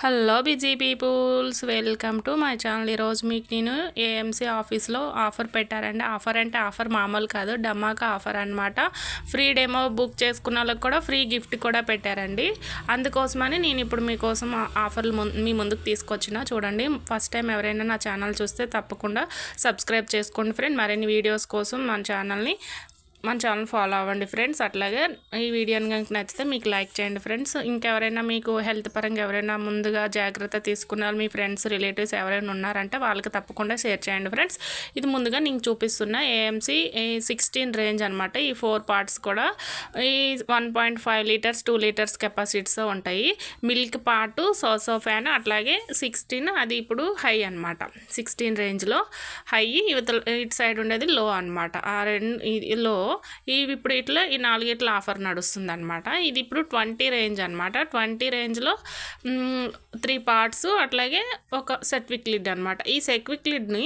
Hello busy peoples welcome to my channel. ఈరోజు మీకు నేను ఏఎంసీ ఆఫీస్లో ఆఫర్ పెట్టారండి. ఆఫర్ అంటే ఆఫర్ మామూలు కాదు డమ్మాక ఆఫర్ అనమాట ఫ్రీ డెమో బుక్ చేసుకున్న వాళ్ళకి కూడా ఫ్రీ గిఫ్ట్ కూడా పెట్టారండి. అందుకోసమని నేను ఇప్పుడు మీకోసం ఆఫర్లు మీ ముందుకు తీసుకొచ్చిన. చూడండి ఫస్ట్ టైం ఎవరైనా నా ఛానల్ చూస్తే తప్పకుండా సబ్స్క్రైబ్ చేసుకోండి ఫ్రెండ్. మరిన్ని వీడియోస్ కోసం మన ఛానల్ని మన ఛానల్ ఫాలో అవ్వండి ఫ్రెండ్స్. అట్లాగే ఈ వీడియోని కనుక నచ్చితే మీకు లైక్ చేయండి ఫ్రెండ్స్. ఇంకెవరైనా మీకు హెల్త్ పరంగా ఎవరైనా ముందుగా జాగ్రత్త తీసుకున్నారు మీ ఫ్రెండ్స్ రిలేటివ్స్ ఎవరైనా ఉన్నారంటే వాళ్ళకి తప్పకుండా షేర్ చేయండి ఫ్రెండ్స్. ఇది ముందుగా నేను చూపిస్తున్న ఏఎంసీ సిక్స్టీన్ రేంజ్ అనమాట ఈ ఫోర్ పార్ట్స్ కూడా ఈ one point five litres two litres capacities ఉంటాయి. మిల్క్ పార్ట్ సోసో ఫ్యాన్ అట్లాగే సిక్స్టీన్ అది ఇప్పుడు హై అనమాట సిక్స్టీన్ రేంజ్లో హై ఇవతల ఇటు సైడ్ ఉండేది లో అనమాట ఆ రెండు ఇది లో ఇవి ఇప్పుడు ఇట్లా ఈ నాలుగిట్ల ఆఫర్ నడుస్తుంది అనమాట ఇది ఇప్పుడు ట్వంటీ రేంజ్ అనమాట ట్వంటీ రేంజ్లో త్రీ పార్ట్స్ అట్లాగే ఒక సెట్విక్ లిడ్ అనమాట ఈ సెక్విక్ లిడ్ని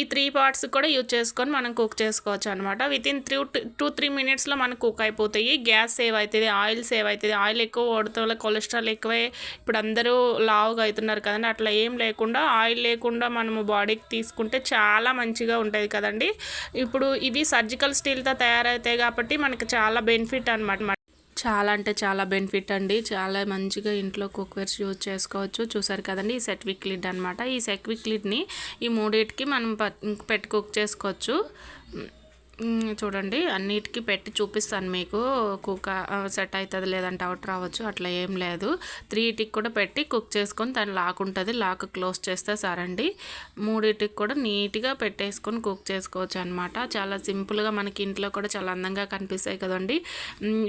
ఈ త్రీ పార్ట్స్ కూడా యూజ్ చేసుకొని మనం కుక్ చేసుకోవచ్చు అనమాట with in three two three మినిట్స్లో మనకు కుక్ అయిపోతాయి. గ్యాస్ సేవ్ అవుతుంది ఆయిల్ సేవ్ అవుతుంది ఆయిల్ ఎక్కువ వాడితే వల్ల కొలెస్ట్రాల్ ఎక్కువే. ఇప్పుడు అందరూ లావుగా అవుతున్నారు కదండి. అట్లా ఏం లేకుండా ఆయిల్ లేకుండా మనము బాడీకి తీసుకుంటే చాలా మంచిగా ఉంటుంది కదండి. ఇప్పుడు ఇవి సర్జికల్ స్టీల్తో తయారవుతాయి కాబట్టి మనకి చాలా బెనిఫిట్ అనమాట చాలా అంటే చాలా బెనిఫిట్ అండి. చాలా మంచిగా ఇంట్లో కుక్వేర్స్ యూజ్ చేసుకోవచ్చు. చూసారు కదండి ఈ సెట్విక్ లిడ్ అనమాట ఈ సెట్విక్ లిడ్ని ఈ మూడింటికి మనం ప- పెట్టి కుక్ చేసుకోవచ్చు. చూడండి అన్నిటికీ పెట్టి చూపిస్తాను మీకు. కుక్ సెట్ అవుతుంది లేదంటే అవుట్ రావచ్చు అట్లా ఏం లేదు. త్రీటికి కూడా పెట్టి కుక్ చేసుకొని దాని లాక్ ఉంటుంది లాక్ క్లోజ్ చేస్తే సరండి. మూడింటికి కూడా నీట్గా పెట్టేసుకొని కుక్ చేసుకోవచ్చు అనమాట చాలా సింపుల్గా మనకి ఇంట్లో కూడా చాలా అందంగా కనిపిస్తాయి కదండి.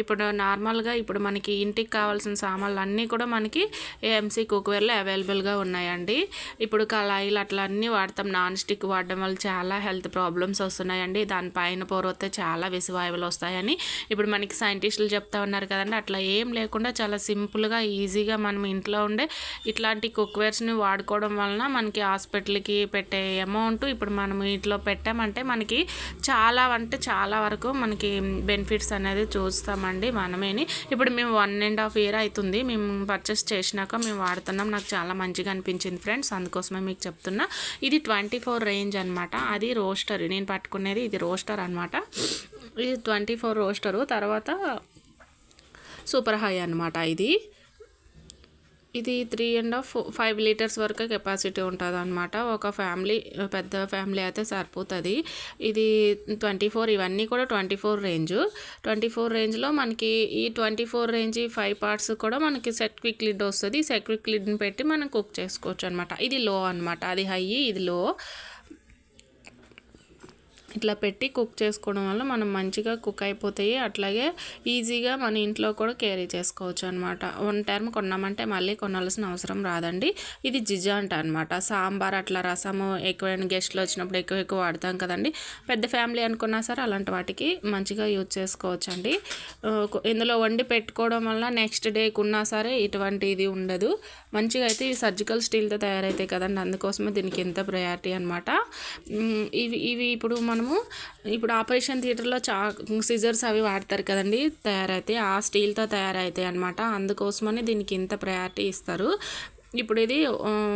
ఇప్పుడు నార్మల్గా ఇప్పుడు మనకి ఇంటికి కావాల్సిన సామాన్లు అన్నీ కూడా మనకి ఏఎంసీ కుక్వేర్లో అవైలబుల్గా ఉన్నాయండి. ఇప్పుడు కళాయిలు అట్లా అన్నీ వాడతాం. నాన్ స్టిక్ వాడడం వల్ల చాలా హెల్త్ ప్రాబ్లమ్స్ వస్తున్నాయండి. దానిపైన పొరవతే చాలా విసువాయువులు వస్తాయని ఇప్పుడు మనకి సైంటిస్టులు చెప్తా ఉన్నారు కదండి. అట్లా ఏం లేకుండా చాలా సింపుల్గా ఈజీగా మనం ఇంట్లో ఉండే ఇట్లాంటి కుక్వేర్స్ని వాడుకోవడం వలన మనకి హాస్పిటల్కి పెట్టే అమౌంట్ ఇప్పుడు మనం ఇంట్లో పెట్టామంటే మనకి చాలా అంటే చాలా వరకు మనకి బెనిఫిట్స్ అనేది చూస్తామండి మనమేని. ఇప్పుడు మేము వన్ అండ్ హాఫ్ ఇయర్ అవుతుంది మేము పర్చేస్ చేసినాక మేము వాడుతున్నాం. నాకు చాలా మంచిగా అనిపించింది ఫ్రెండ్స్. అందుకోసమే మీకు చెప్తున్నా. ఇది ట్వంటీ ఫోర్ రేంజ్ అనమాట అది రోస్టర్. నేను పట్టుకునేది ఇది రోస్టర్ అనమాట ఇది ట్వంటీ ఫోర్ రోస్టరు తర్వాత సూపర్ హై అనమాట ఇది. ఇది three and half five litres వరకు కెపాసిటీ ఉంటుంది అనమాట ఒక ఫ్యామిలీ పెద్ద ఫ్యామిలీ అయితే సరిపోతుంది. ఇది ట్వంటీ ఫోర్ ఇవన్నీ కూడా twenty four range. Twenty four రేంజ్లో మనకి ఈ twenty four range five parts కూడా మనకి సెట్ క్విక్ లిడ్ వస్తుంది. సెట్ క్విక్ లిడ్ని పెట్టి మనం కుక్ చేసుకోవచ్చు అనమాట ఇది లో అనమాట అది హై ఇది లో. ఇట్లా పెట్టి కుక్ చేసుకోవడం వల్ల మనం మంచిగా కుక్ అయిపోతాయి. అట్లాగే ఈజీగా మన ఇంట్లో కూడా క్యారీ చేసుకోవచ్చు అనమాట వన్ టైం కొన్నామంటే మళ్ళీ కొనాల్సిన అవసరం రాదండి. ఇది జిజాంట్ అనమాట సాంబార్ అట్లా రసము ఎక్కువైన గెస్ట్లు వచ్చినప్పుడు ఎక్కువ ఎక్కువ వాడతాం కదండి. పెద్ద ఫ్యామిలీ అనుకున్నా సరే అలాంటి వాటికి మంచిగా యూజ్ చేసుకోవచ్చు అండి ఇందులో వండి పెట్టుకోవడం వల్ల నెక్స్ట్ డేకి ఉన్నా సరే ఇటువంటి ఇది ఉండదు. మంచిగా అయితే ఇవి సర్జికల్ స్టీల్తో తయారైతాయి కదండి. అందుకోసమే దీనికి ఎంత ప్రయారిటీ అనమాట ఇవి ఇవి ఇప్పుడు మనం మనము ఇప్పుడు ఆపరేషన్ థియేటర్లో చా సిజర్స్ అవి వాడతారు కదండి తయారైతే ఆ స్టీల్తో తయారైతాయి అనమాట అందుకోసమని దీనికి ఇంత ప్రయారిటీ ఇస్తారు. ఇప్పుడు ఇది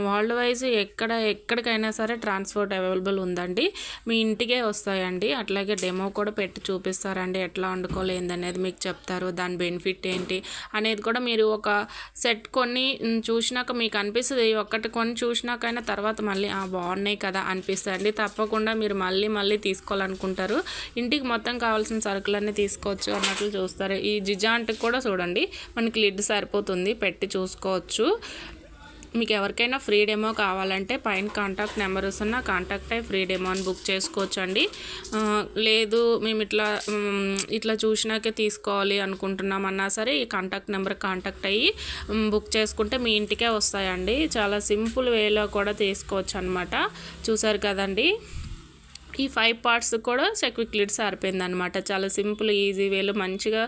వరల్డ్ వైజ్ ఎక్కడ ఎక్కడికైనా సరే ట్రాన్స్పోర్ట్ అవైలబుల్ ఉందండి. మీ ఇంటికే వస్తాయండి. అట్లాగే డెమో కూడా పెట్టి చూపిస్తారండి. ఎట్లా వండుకోవాలి ఏందనేది మీకు చెప్తారు. దాని బెనిఫిట్ ఏంటి అనేది కూడా మీరు ఒక సెట్ కొన్ని చూసినాక మీకు అనిపిస్తుంది. ఒకటి ఒక్కటి కొన్ని చూసినాకైనా తర్వాత మళ్ళీ బాగున్నాయి కదా అనిపిస్తుంది తప్పకుండా మీరు మళ్ళీ మళ్ళీ తీసుకోవాలనుకుంటారు. ఇంటికి మొత్తం కావాల్సిన సరుకులన్నీ తీసుకోవచ్చు అన్నట్లు చూస్తారు. ఈ జిజాంట్కి కూడా చూడండి. మనకి లిడ్ సరిపోతుంది. పెట్టి చూసుకోవచ్చు. మీకు ఎవరికైనా ఫ్రీ డెమో కావాలంటే పైన కాంటాక్ట్ నెంబర్ వస్తున్న కాంటాక్ట్ అయ్యి ఫ్రీ డెమో అని బుక్ చేసుకోవచ్చండి. లేదు మేము ఇట్లా ఇట్లా చూసినాకే తీసుకోవాలి అనుకుంటున్నాం అన్నా సరే ఈ కాంటాక్ట్ నెంబర్ కాంటాక్ట్ అయ్యి బుక్ చేసుకుంటే మీ ఇంటికే వస్తాయండి. చాలా సింపుల్ వేలో కూడా తీసుకోవచ్చు అనమాట చూసారు కదండి? ఈ ఫైవ్ పార్ట్స్ కూడా సెక్విక్ లిడ్ సరిపోయింది అనమాట చాలా సింపుల్ ఈజీ వేలో మంచిగా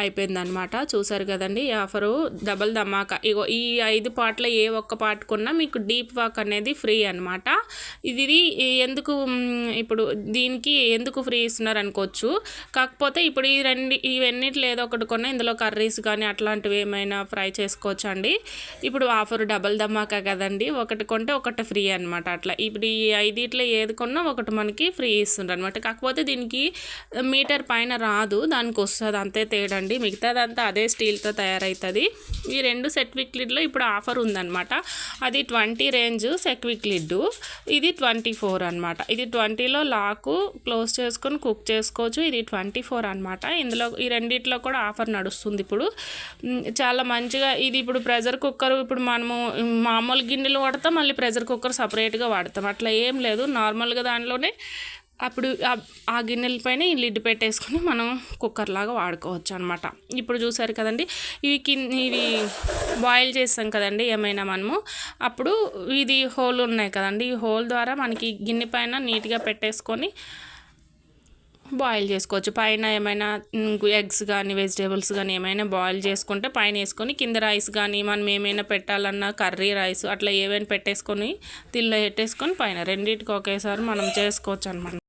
అయిపోయింది అనమాట చూసారు కదండి ఈ ఆఫరు డబల్ ధమాకా. ఇగో ఈ ఐదు పార్ట్లో ఏ ఒక్క పార్ట్ కొన్నా మీకు డీప్ వాక్ అనేది ఫ్రీ అనమాట ఇది ఎందుకు ఇప్పుడు దీనికి ఎందుకు ఫ్రీ ఇస్తున్నారు అనుకోవచ్చు. కాకపోతే ఇప్పుడు ఈ రెండు ఇవన్నిటిలో ఏదో ఒకటి కొన్నా ఇందులో కర్రీస్ కానీ అట్లాంటివి ఏమైనా ఫ్రై చేసుకోవచ్చు అండి ఇప్పుడు ఆఫర్ డబల్ ధమాకా కదండి ఒకటి కొంటే ఒకటి ఫ్రీ అనమాట అట్లా ఇప్పుడు ఈ ఐదిట్లో ఏది కొన్నా ఒకటి మనకి ఫ్రీ ఇస్తుండ్రు అనమాట కాకపోతే దీనికి మీటర్ పైన రాదు దానికి వస్తుంది అంతే తేడండి. మిగతాదంతా అదే స్టీల్తో తయారవుతుంది ఈ రెండు సెక్విక్ లిడ్లో ఇప్పుడు ఆఫర్ ఉందన్నమాట. అది ట్వంటీ రేంజ్ సెక్విక్ లిడ్డు ఇది ట్వంటీ ఫోర్ అనమాట ఇది ట్వంటీలో లాకు క్లోజ్ చేసుకొని కుక్ చేసుకోవచ్చు. ఇది ట్వంటీ ఫోర్ అనమాట ఇందులో ఈ రెండిట్లో కూడా ఆఫర్ నడుస్తుంది ఇప్పుడు. చాలా మంచిగా ఇది ఇప్పుడు ప్రెషర్ కుక్కర్ ఇప్పుడు మనము మామూలు గిన్నెలు వాడతాం మళ్ళీ ప్రెషర్ కుక్కర్ సపరేట్గా వాడతాం. అట్లా ఏం లేదు. నార్మల్గా దానిలోనే అప్పుడు ఆ- గిన్నెలపైన ఈ లిడ్ పెట్టేసుకొని మనం కుక్కర్ లాగా వాడుకోవచ్చు అనమాట ఇప్పుడు చూసారు కదండి ఇవి కింద ఇవి బాయిల్ చేస్తాం కదండి ఏమైనా మనము అప్పుడు ఇది హోల్ ఉన్నాయి కదండి. ఈ హోల్ ద్వారా మనకి గిన్నె పైన నీట్గా పెట్టేసుకొని బాయిల్ చేసుకోవచ్చు. పైన ఏమైనా ఎగ్స్ కానీ వెజిటేబుల్స్ కానీ ఏమైనా బాయిల్ చేసుకుంటే పైన వేసుకొని కింద రైస్ కానీ మనం ఏమైనా పెట్టాలన్నా కర్రీ రైస్ అట్లా ఏమైనా పెట్టేసుకొని తిల్లో పెట్టేసుకొని పైన రెండింటికి ఒకేసారి మనం చేసుకోవచ్చు అనమాట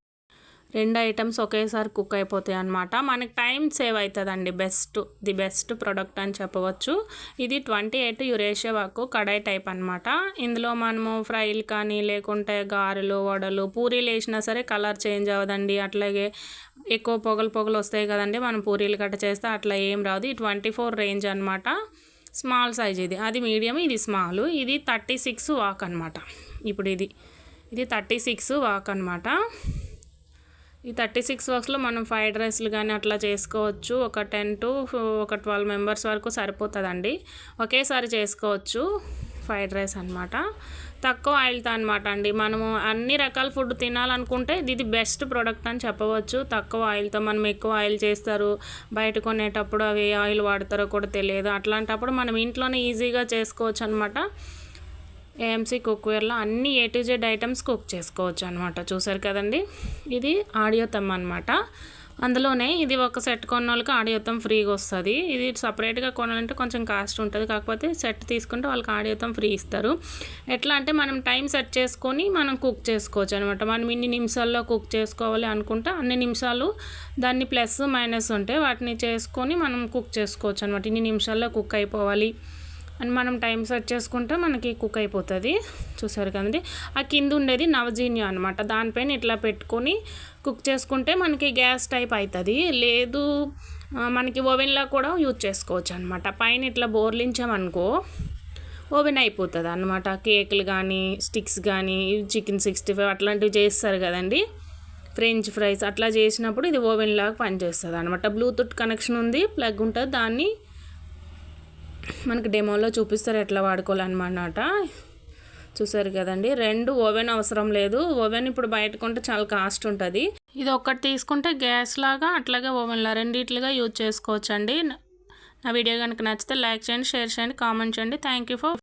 రెండు ఐటమ్స్ ఒకేసారి కుక్ అయిపోతాయి అనమాట మనకి టైం సేవ్ అవుతుందండి బెస్ట్ ది బెస్ట్ ప్రోడక్ట్ అని చెప్పవచ్చు. ఇది ట్వంటీ ఎయిట్ యురేషియా వాకు కడాయి టైప్ అనమాట ఇందులో మనము ఫ్రైలు కానీ లేకుంటే గారెలు వడలు పూరీలు వేసినా సరే కలర్ చేంజ్ అవ్వదండి. అట్లాగే ఎక్కువ పొగలు పొగలు వస్తాయి కదండి. మనం పూరీలు కట్ట చేస్తే అట్లా ఏం రాదు. ఈ ట్వంటీ ఫోర్ రేంజ్ అనమాట స్మాల్ సైజ్ ఇది. అది మీడియం ఇది స్మాల్. ఇది థర్టీ సిక్స్ వాక్ అనమాట ఇప్పుడు ఇది. ఇది థర్టీ సిక్స్ వాక్ అనమాట ఈ థర్టీ సిక్స్ వర్క్స్లో మనం ఫ్రైడ్ రైస్లు కానీ అట్లా చేసుకోవచ్చు. ఒక టెన్ టు ఒక ట్వెల్వ్ మెంబర్స్ వరకు సరిపోతుందండి. ఒకేసారి చేసుకోవచ్చు ఫ్రైడ్ రైస్ అనమాట తక్కువ ఆయిల్తో అనమాట అండి. మనము అన్ని రకాల ఫుడ్ తినాలనుకుంటే ఇది బెస్ట్ ప్రోడక్ట్ అని చెప్పవచ్చు. తక్కువ ఆయిల్తో మనం ఎక్కువ ఆయిల్ చేస్తారు. బయట కొనేటప్పుడు అవి ఏ ఆయిల్ వాడతారో కూడా తెలియదు. అట్లాంటప్పుడు మనం ఇంట్లోనే ఈజీగా చేసుకోవచ్చు అనమాట ఏఎంసీ కుక్వేర్లో అన్ని A to Z items cook చేసుకోవచ్చు అనమాట చూసారు కదండి? ఇది ఆడియోతమ్ అనమాట అందులోనే ఇది ఒక సెట్ కొన్న వాళ్ళకి ఆడియోతం ఫ్రీగా వస్తుంది. ఇది సపరేట్గా కొనాలంటే కొంచెం కాస్ట్ ఉంటుంది. కాకపోతే సెట్ తీసుకుంటే వాళ్ళకి ఆడియోతం ఫ్రీ ఇస్తారు. ఎట్లా అంటే మనం టైం సెట్ చేసుకొని మనం కుక్ చేసుకోవచ్చు అనమాట మనం ఇన్ని నిమిషాల్లో కుక్ చేసుకోవాలి అనుకుంటే అన్ని నిమిషాలు దాన్ని ప్లస్ మైనస్ ఉంటే వాటిని చేసుకొని మనం కుక్ చేసుకోవచ్చు అనమాట ఇన్ని నిమిషాల్లో కుక్ అయిపోవాలి. అని మనం టైం సెట్ చేసుకుంటే మనకి కుక్ అయిపోతుంది. చూసారు కదండి? ఆ కింద ఉండేది నవజీన్యం అనమాట దానిపైన ఇట్లా పెట్టుకొని కుక్ చేసుకుంటే మనకి గ్యాస్ టైప్ అవుతుంది లేదు మనకి ఓవెన్లో కూడా యూజ్ చేసుకోవచ్చు అనమాట పైన ఇట్లా బోర్లించామనుకో ఓవెన్ అయిపోతుంది అనమాట కేకులు కానీ స్టిక్స్ కానీ చికెన్ సిక్స్టీ ఫైవ్ అట్లాంటివి చేస్తారు కదండి? ఫ్రెంచ్ ఫ్రైస్ అట్లా చేసినప్పుడు ఇది ఓవెన్ లాగా పనిచేస్తుంది అనమాట బ్లూటూత్ కనెక్షన్ ఉంది ప్లగ్ ఉంటుంది దాన్ని మనకి డెమోలో చూపిస్తారు ఎట్లా వాడుకోవాలన్నమాట. చూసారు కదండి రెండు ఓవెన్ అవసరం లేదు. ఓవెన్ ఇప్పుడు బయట కొంటే చాలా కాస్ట్ ఉంటుంది. ఇది ఒక్కటి తీసుకుంటే గ్యాస్ లాగా అట్లాగే ఓవెన్లా రెండిట్లుగా యూజ్ చేసుకోవచ్చండి. నా వీడియో కనుక నచ్చితే లైక్ చేయండి షేర్ చేయండి కామెంట్ చేయండి. Thank you for